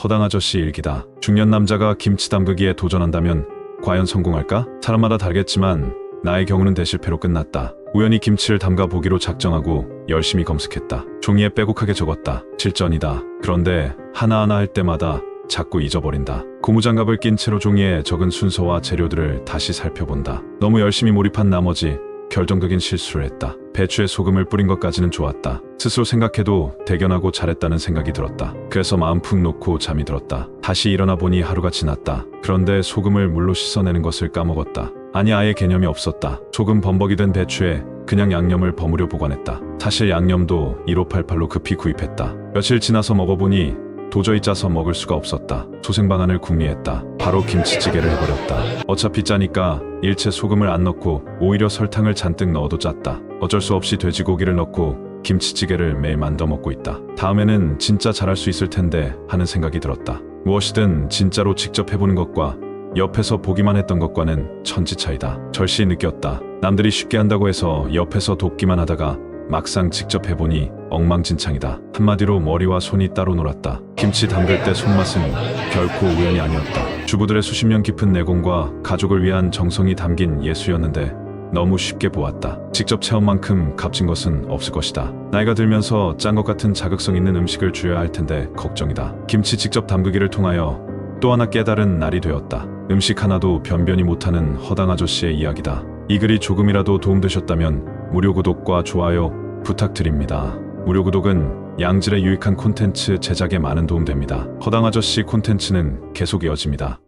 허당 아저씨 일기다. 중년 남자가 김치 담그기에 도전한다면 과연 성공할까? 사람마다 다르겠지만 나의 경우는 대실패로 끝났다. 우연히 김치를 담가 보기로 작정하고 열심히 검색했다. 종이에 빼곡하게 적었다. 실전이다. 그런데 하나하나 할 때마다 자꾸 잊어버린다. 고무장갑을 낀 채로 종이에 적은 순서와 재료들을 다시 살펴본다. 너무 열심히 몰입한 나머지 결정적인 실수를 했다. 배추에 소금을 뿌린 것까지는 좋았다. 스스로 생각해도 대견하고 잘했다는 생각이 들었다. 그래서 마음 푹 놓고 잠이 들었다. 다시 일어나 보니 하루가 지났다. 그런데 소금을 물로 씻어내는 것을 까먹었다. 아니 아예 개념이 없었다. 소금 범벅이 된 배추에 그냥 양념을 버무려 보관했다. 사실 양념도 1588로 급히 구입했다. 며칠 지나서 먹어보니 도저히 짜서 먹을 수가 없었다. 소생방안을 궁리했다. 바로 김치찌개를 해버렸다. 어차피 짜니까 일체 소금을 안 넣고 오히려 설탕을 잔뜩 넣어도 짰다. 어쩔 수 없이 돼지고기를 넣고 김치찌개를 매일 만들어 먹고 있다. 다음에는 진짜 잘할 수 있을 텐데 하는 생각이 들었다. 무엇이든 진짜로 직접 해보는 것과 옆에서 보기만 했던 것과는 천지 차이다. 절실히 느꼈다. 남들이 쉽게 한다고 해서 옆에서 돕기만 하다가 막상 직접 해보니 엉망진창이다. 한마디로 머리와 손이 따로 놀았다. 김치 담글 때 손맛은 결코 우연이 아니었다. 주부들의 수십 년 깊은 내공과 가족을 위한 정성이 담긴 예수였는데 너무 쉽게 보았다. 직접 체험 만큼 값진 것은 없을 것이다. 나이가 들면서 짠 것 같은 자극성 있는 음식을 줄여야 할 텐데 걱정이다. 김치 직접 담그기를 통하여 또 하나 깨달은 날이 되었다. 음식 하나도 변변히 못하는 허당 아저씨의 이야기다. 이 글이 조금이라도 도움되셨다면 무료 구독과 좋아요 부탁드립니다. 무료 구독은 양질의 유익한 콘텐츠 제작에 많은 도움됩니다. 허당 아저씨 콘텐츠는 계속 이어집니다.